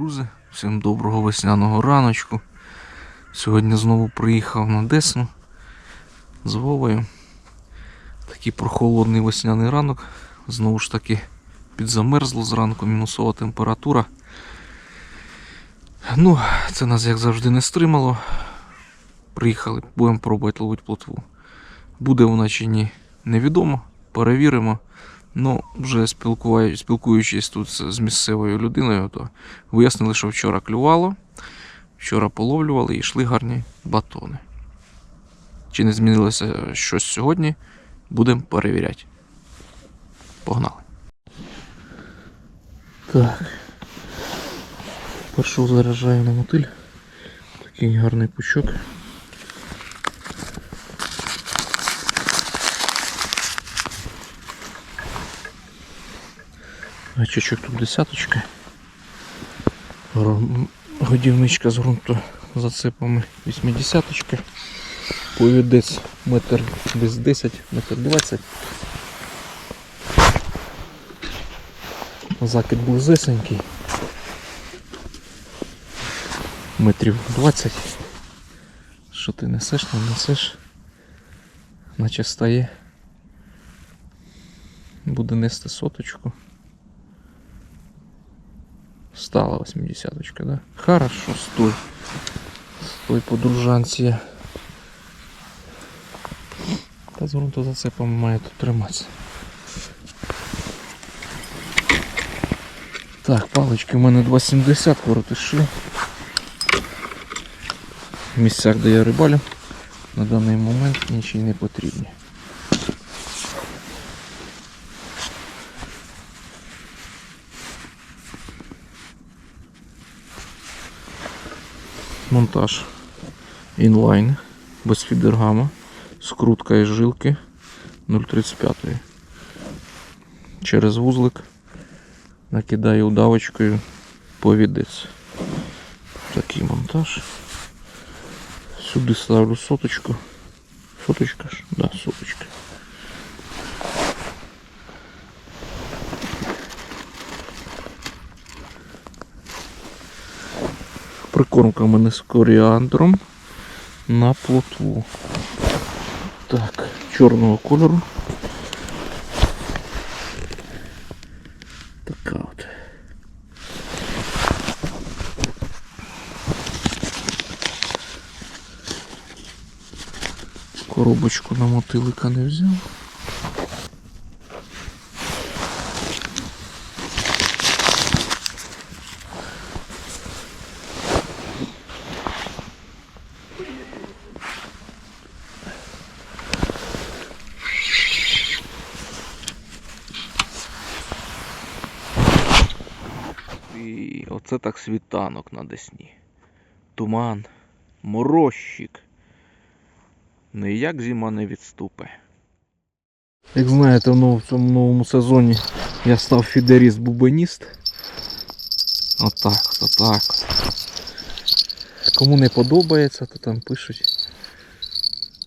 Друзі! Всім доброго весняного раночку. Сьогодні знову приїхав на Десну з Вовою. Такий прохолодний весняний ранок. Знову ж таки підзамерзло зранку, мінусова температура. Ну, це нас як завжди не стримало. Приїхали, будемо пробувати ловити плотву. Буде вона чи ні, невідомо. Перевіримо. Ну, вже спілкуючись тут з місцевою людиною, то вияснили, що вчора клювало, вчора половлювали і йшли гарні батони. Чи не змінилося щось сьогодні? Будемо перевіряти. Погнали. Так. Першу заряджаю на мотиль. Такий гарний пучок. Гачочок тут десяточка. Годівничка з ґрунту зацепами 80 Повідець метр десь 10, метр 20. Закид близесенький. Метрів 20. Що ти несеш, не несеш? Наче стає. Буде нести соточку. Стала 80 да? Хорошо, стой. Стой, подружанці. Та з зацепом має тут триматися. Так, палички у мене 2,70 коротиші. В місцях, де я рибалю, на даний момент нічий не потрібні. Монтаж інлайн без фідергама, скрутка із жилки 0,35. Через вузлик накидаю удавочкою повідець. Такий монтаж. Сюди ставлю соточку. Соточка ж? Да, соточка. Прикормка мене з коріандром на плотву. Так, чорного кольору. Така от. Коробочку на мотилика не взяв. І оце так світанок на Десні. Туман, морозчик. Ніяк зима не відступе. Як знаєте, ну, в цьому новому сезоні я став фідеріст бубеніст. Отак, от, отак. от. Кому не подобається, то там пишуть,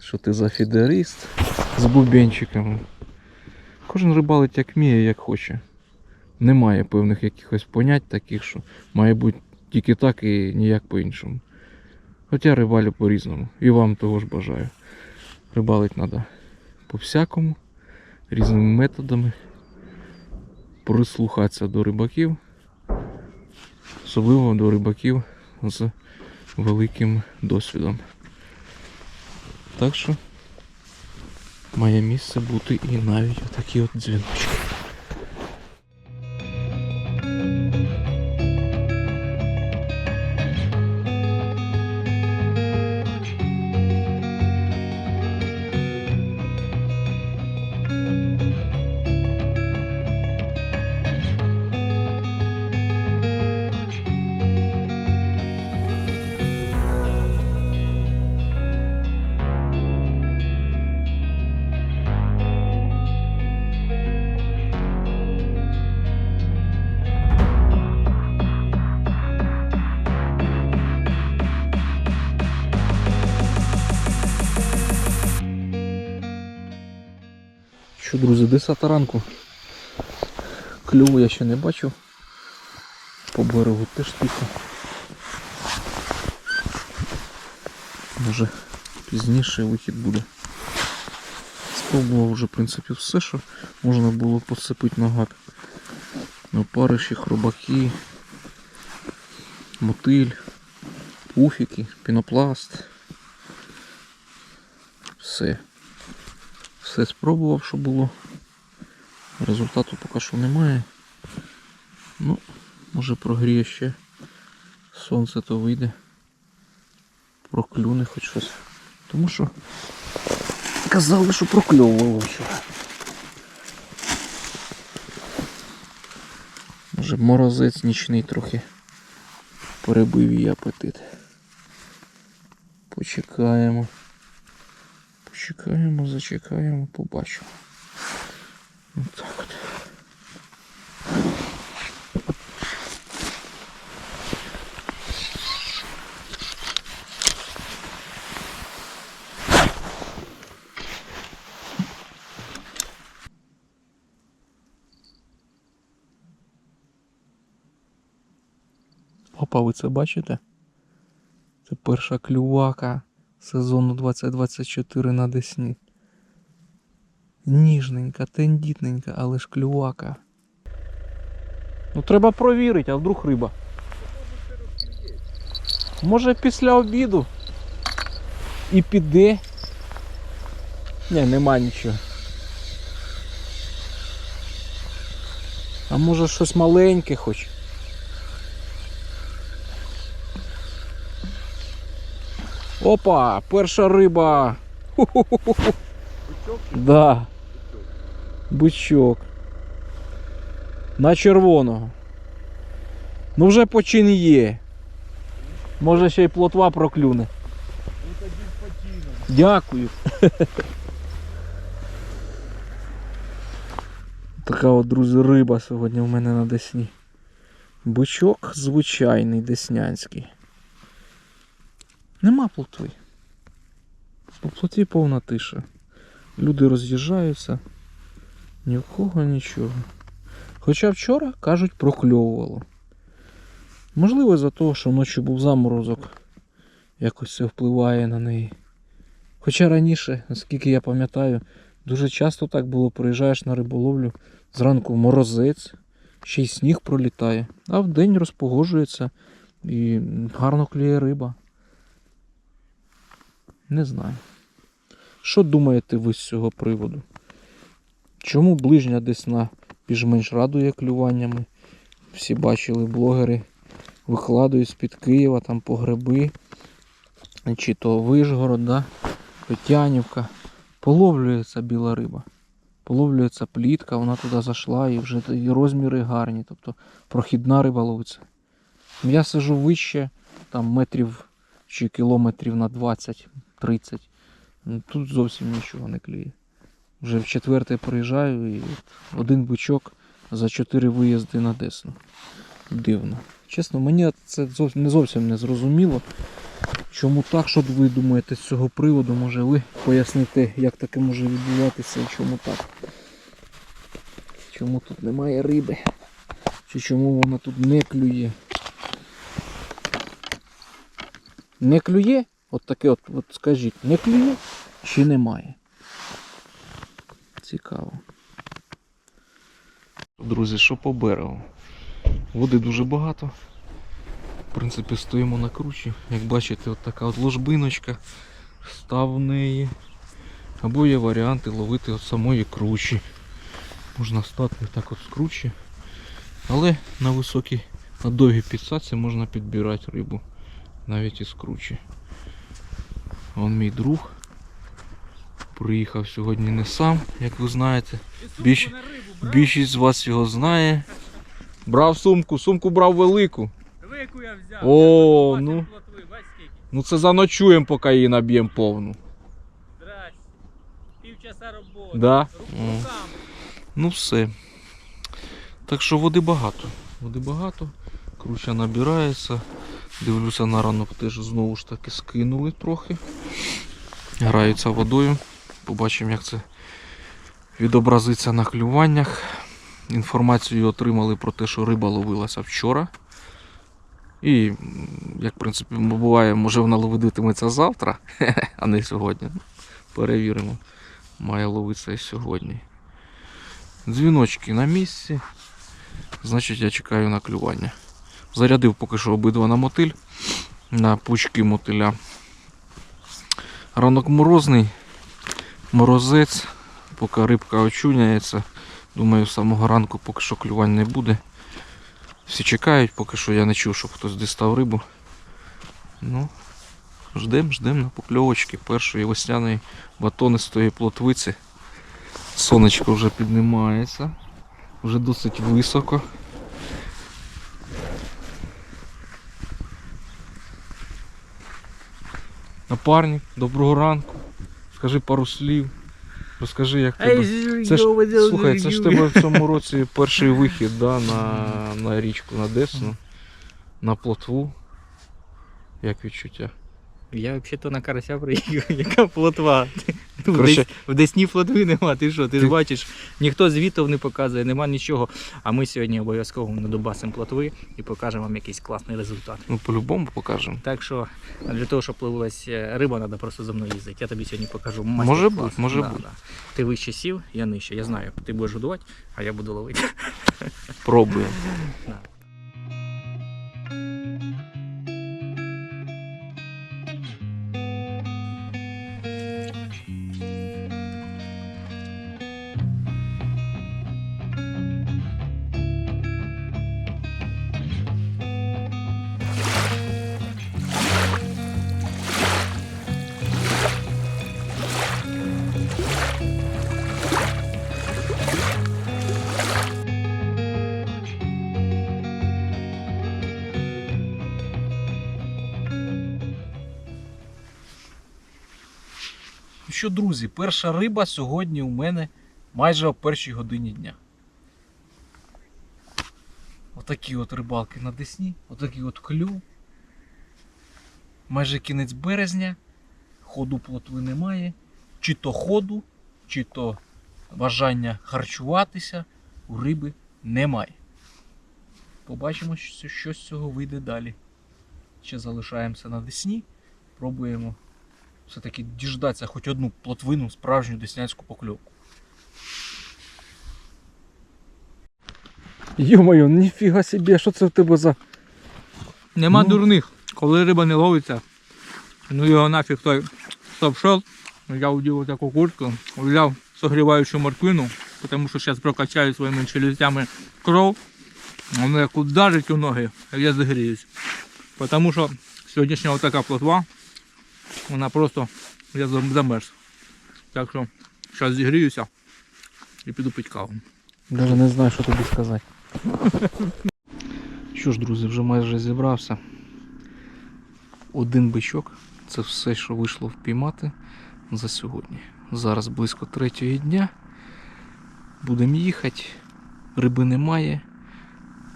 що ти за фідеріст з бубенчиками. Кожен рибалить як вміє, як хоче. Немає певних якихось понять таких, що має бути тільки так і ніяк по-іншому. Хоча рибалю по-різному. І вам того ж бажаю. Рибалить треба по-всякому, різними методами. Прислухатися до рибаків. Особливо до рибаків з великим досвідом. Так що має місце бути і навіть отакі от дзвіночки. Що, друзі, 10 ранку. Кльову я ще не бачив. По берегу теж тихо. Може пізніше вихід буде. Спробував вже в принципі все, що можна було посипити на гак. Опариші, хробаки, мотиль, пуфіки, пінопласт. Все. Все спробував, що було. Результату поки що немає. Ну, може прогріє ще. Сонце то вийде. Проклюне хоч щось. Тому що казали, що прокльовувало вчора. Може морозець нічний трохи перебив її апетит. Почекаємо. Почекаємо, зачекаємо, побачимо. Отак от. Опа, ви це бачите? Це перша клювака сезону 2024 на Десні. Ніжненька, тендітненька, але ж клювака. Ну треба провірити, а вдруг риба. Може після обіду і піде. Ні, нема нічого. А може щось маленьке хоч. Опа, перша риба. Ху-ху-ху-ху. Да. Бичок. На червоного. Ну вже почин є. Може ще й плотва проклюне. Дякую. Така от, друзі, риба сьогодні у мене на Десні. Бичок звичайний деснянський. Нема плотви. По плоті повна тиша. Люди роз'їжджаються. Ні в кого нічого. Хоча вчора, кажуть, прокльовувало. Можливо, за того, що вночі був заморозок. Якось це впливає на неї. Хоча раніше, наскільки я пам'ятаю, дуже часто так було, приїжджаєш на риболовлю, зранку морозець, ще й сніг пролітає, а вдень розпогоджується і гарно клює риба. Не знаю. Що думаєте ви з цього приводу? Чому ближня десна більш-менш радує клюваннями? Всі бачили блогери викладають з-під Києва там по гриби, чи то Вишгород, да? Петянівка. Половлюється біла риба. Половлюється плітка, вона туди зайшла і вже і розміри гарні, тобто прохідна риба ловиться. Я сижу вище, там метрів чи кілометрів на 20-30. Ну, Тут зовсім нічого не клює. Вже в четверте приїжджаю і один бичок за чотири виїзди на Десну. Дивно. Чесно, мені це зовсім не зовсім не зрозуміло. Чому так, що ви думаєте з цього приводу? Може ви поясните, як таке може відбуватися і чому так? Чому тут немає риби? Чи чому вона тут не клює? Не клює? От таке от, от скажіть, не клює чи немає? Цікаво. Друзі, що по берегу? Води дуже багато. В принципі, стоїмо на кручі. Як бачите, от така от ложбиночка. Став в неї. Або є варіанти ловити от самої кручі. Можна стати так от з кручі. Але на високій, на довгій підсадці можна підбирати рибу. Навіть із кручі. Вон мій друг. Приїхав сьогодні не сам, як ви знаєте. Більш... Більшість з вас його знає. Брав сумку, сумку брав велику. Велику я взяв. О, Я ну. Ну це заночуємо, поки її наб'ємо повну. Здрасте. Півчаса роботи. Да? Ну все. Так що води багато. Води багато. Круча набирається. Дивлюся на ранок теж знову ж таки скинули трохи. Граються водою. Побачимо, як це відобразиться на клюваннях. Інформацію отримали про те, що риба ловилася вчора. І, як в принципі буває, може вона ловитиметься завтра, а не сьогодні. Ну, Перевіримо. Має ловитися і сьогодні. Дзвіночки на місці. Значить, я чекаю на клювання. Зарядив поки що обидва на мотиль, на пучки мотиля. Ранок морозний, морозець, поки рибка очуняється. Думаю, з самого ранку поки що клювань не буде. Всі чекають, поки що я не чув, щоб хтось дістав рибу. Ну, ждем, ждем на покльовочки першої весняної батонистої плотвиці. Сонечко вже піднімається, вже досить високо. Напарник, доброго ранку. Скажи пару слів. Розкажи, як тебе. Це ж, слухай, це ж тебе в цьому році перший вихід да, на, на річку, на Десну, на плотву. Як відчуття? Я взагалі-то на карася приїхав, яка плотва. В, в Десні плотви нема, ти що, ти ж бачиш, ніхто звітов не показує, нема нічого. А ми сьогодні обов'язково надобасимо плотви і покажемо вам якийсь класний результат. Ну, по-любому покажемо. Так що для того, щоб пливлась е, риба, треба просто за мною їздити. Я тобі сьогодні покажу Може бути, може Да, бути. да. Ти вище сів, я нижче. Я знаю, ти будеш годувати, а я буду ловити. Пробуємо. Що, друзі, перша риба сьогодні у мене майже о першій годині дня. Отакі от рибалки на Десні, отакий от клюв. Майже кінець березня. Ходу плотви немає. Чи то ходу, чи то бажання харчуватися у риби немає. Побачимо, що з цього вийде далі. Ще залишаємося на Десні. Пробуємо все-таки діждатися хоч одну плотвину, справжню деснянську покльовку. Йо-моє, ніфіга собі, що це в тебе за. Нема Ну. дурних. Коли риба не ловиться, ну його нафіг той стоп-шот. Я удів таку куртку, взяв согріваючу морквину, тому що зараз прокачаю своїми челюстями кров. Воно як ударить у ноги, я загріюсь. Тому що сьогоднішня така плотва, вона просто я замерз. Так що зараз зігріюся і піду пити каву. Навіть не знаю, що тобі сказати. Що ж, друзі, вже майже зібрався. Один бичок. Це все, що вийшло впіймати за сьогодні. Зараз близько третього дня. Будемо їхати. Риби немає.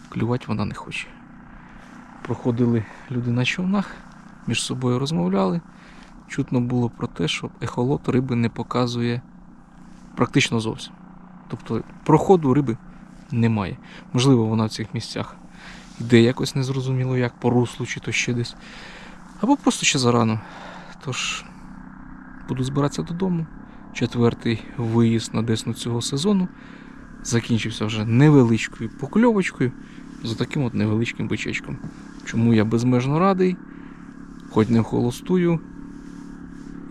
Клювати вона не хоче. Проходили люди на човнах, між собою розмовляли. Чутно було про те, що ехолот риби не показує практично зовсім. Тобто проходу риби немає. Можливо, вона в цих місцях йде якось незрозуміло, як по руслу, чи то ще десь. Або просто ще зарано. Тож буду збиратися додому. Четвертий виїзд на Десну цього сезону. Закінчився вже невеличкою покльовочкою за таким от невеличким бичечком. Чому я безмежно радий, хоч не холостую,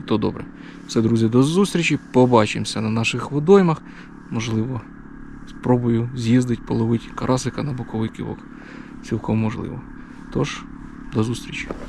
то добре. Все, друзі, до зустрічі. Побачимося на наших водоймах. Можливо, спробую з'їздити, половити карасика на боковий кивок. Цілком можливо. Тож, до зустрічі.